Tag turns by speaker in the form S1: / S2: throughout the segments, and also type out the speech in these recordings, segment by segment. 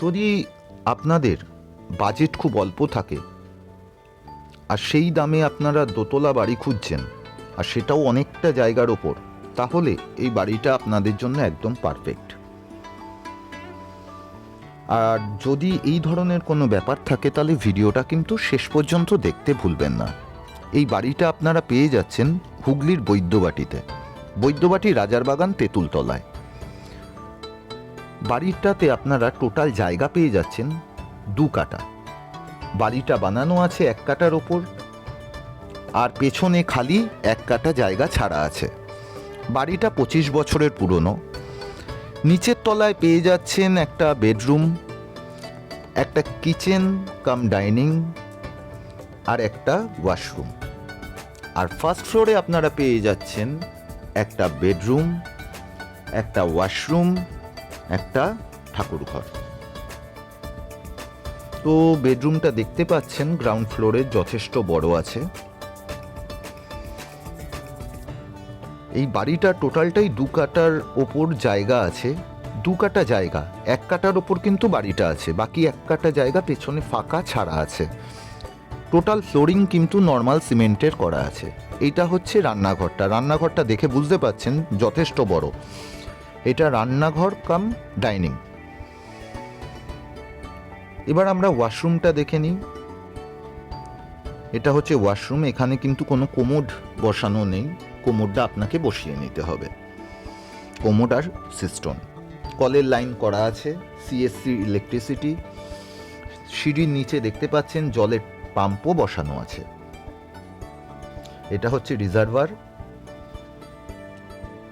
S1: যদি আপনাদের বাজেট খুব অল্প থাকে, আর সেই দামে আপনারা দোতলা বাড়ি খুঁজছেন, আর সেটাও অনেকটা জায়গার ওপর, তাহলে এই বাড়িটা আপনাদের জন্য একদম পারফেক্ট আর যদি এই ধরনের কোনো ব্যাপার থাকে, তাহলে ভিডিওটা কিন্তু শেষ পর্যন্ত দেখতে ভুলবেন না। এই বাড়িটা আপনারা পেয়ে যাচ্ছেন হুগলির বৈদ্যবাটিতে। বৈদ্যবাটি রাজার বাগান তেঁতুলতলায়। বাড়িটাতে আপনারা টোটাল জায়গা পেয়ে যাচ্ছেন দু কাটা। বাড়িটা বানানো আছে এক কাটার ওপর, আর পেছনে খালি এক কাটা জায়গা ছাড়া আছে। বাড়িটা পঁচিশ বছরের পুরনো। নিচের তলায় পেয়ে যাচ্ছেন একটা বেডরুম, একটা কিচেন, কাম ডাইনিং, আর একটা ওয়াশরুম। আর ফার্স্ট ফ্লোরে আপনারা পেয়ে যাচ্ছেন একটা বেডরুম, একটা ওয়াশরুম একটা ঠাকুরঘর। তো বেডরুমটা দেখতে পাচ্ছেন, গ্রাউন্ড ফ্লোরে যথেষ্ট বড় আছে। এই বাড়িটা টোটালটাই দু কাটার ওপর জায়গা আছে। দু কাটা জায়গা, এক কাটার ওপর কিন্তু বাড়িটা আছে, বাকি এক কাটা জায়গা পেছনে ফাঁকা ছাড়া আছে। টোটাল ফ্লোরিং কিন্তু নর্মাল সিমেন্টের করা আছে। এইটা হচ্ছে রান্নাঘরটা। রান্নাঘরটা দেখে বুঝতে পাচ্ছেন যথেষ্ট বড়। এটা রান্নাঘর কাম ডাইনিং। এবার আমরা ওয়াশরুমটা দেখে নিই। এটা হচ্ছে ওয়াশরুম, এখানে কিন্তু কোনো কোমোড বসানো নেই। কোমোডটা আপনাকে বসিয়ে নিতে হবে। কোমোড আর সিস্টম কলের লাইন করা আছে, সিএসসি ইলেকট্রিসিটি। সিঁড়ির নিচে দেখতে পাচ্ছেন জলের পাম্পও বসানো আছে। এটা হচ্ছে রিজার্ভার।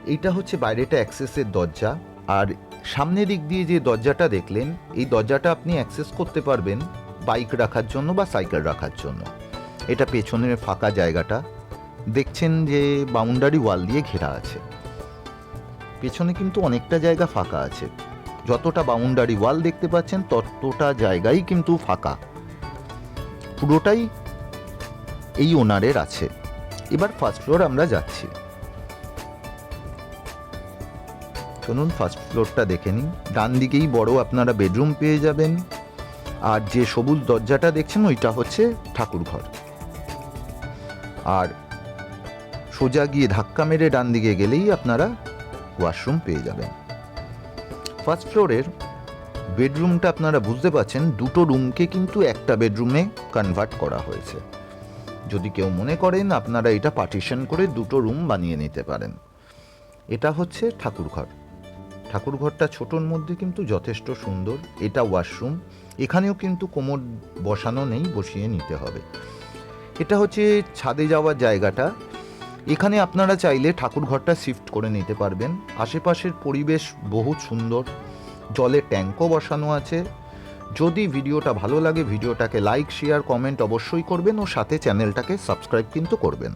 S1: এইটা হচ্ছে বাইরেটা অ্যাক্সেসের দরজা। আর সামনের দিক দিয়ে যে দরজাটা দেখলেন, এই দরজাটা আপনি অ্যাক্সেস করতে পারবেন বাইক রাখার জন্য বা সাইকেল রাখার জন্য। এটা পেছনের ফাঁকা জায়গাটা। দেখছেন যে বাউন্ডারি ওয়াল দিয়ে ঘেরা আছে। পেছনে কিন্তু অনেকটা জায়গা ফাঁকা আছে। যতটা বাউন্ডারি ওয়াল দেখতে পাচ্ছেন, ততটা জায়গাই কিন্তু ফাঁকা। পুরোটাই এই ওনারের আছে। এবার ফার্স্ট ফ্লোর আমরা যাচ্ছি। চলুন ফার্স্ট ফ্লোরটা দেখে নিন। ডান দিকেই বড় আপনারা বেডরুম পেয়ে যাবেন। আর যে সবুজ দরজাটা দেখছেন, ওইটা হচ্ছে ঠাকুরঘর। আর সোজা গিয়ে ধাক্কা মেরে ডান দিকে গেলেই আপনারা ওয়াশরুম পেয়ে যাবেন। ফার্স্ট ফ্লোরের বেডরুমটা আপনারা বুঝতে পারছেন, দুটো রুমকে কিন্তু একটা বেডরুমে কনভার্ট করা হয়েছে। যদি কেউ মনে করেন, আপনারা এটা পার্টিশন করে দুটো রুম বানিয়ে নিতে পারেন। এটা হচ্ছে ঠাকুরঘর। ঠাকুরঘরটা ছোটোর মধ্যে কিন্তু যথেষ্ট সুন্দর, এটা ওয়াশরুম। এখানেও কিন্তু কোমর বসানো নেই, বসিয়ে নিতে হবে। এটা হচ্ছে ছাদে যাওয়ার জায়গাটা। এখানে আপনারা চাইলে ঠাকুরঘরটা শিফট করে নিতে পারবেন। আশেপাশের পরিবেশ বহু সুন্দর জলের ট্যাঙ্কও বসানো আছে। যদি ভিডিওটা ভালো লাগে, ভিডিওটাকে লাইক, শেয়ার, কমেন্ট অবশ্যই করবেন ও সাথে চ্যানেলটাকে সাবস্ক্রাইব কিন্তু করবেন।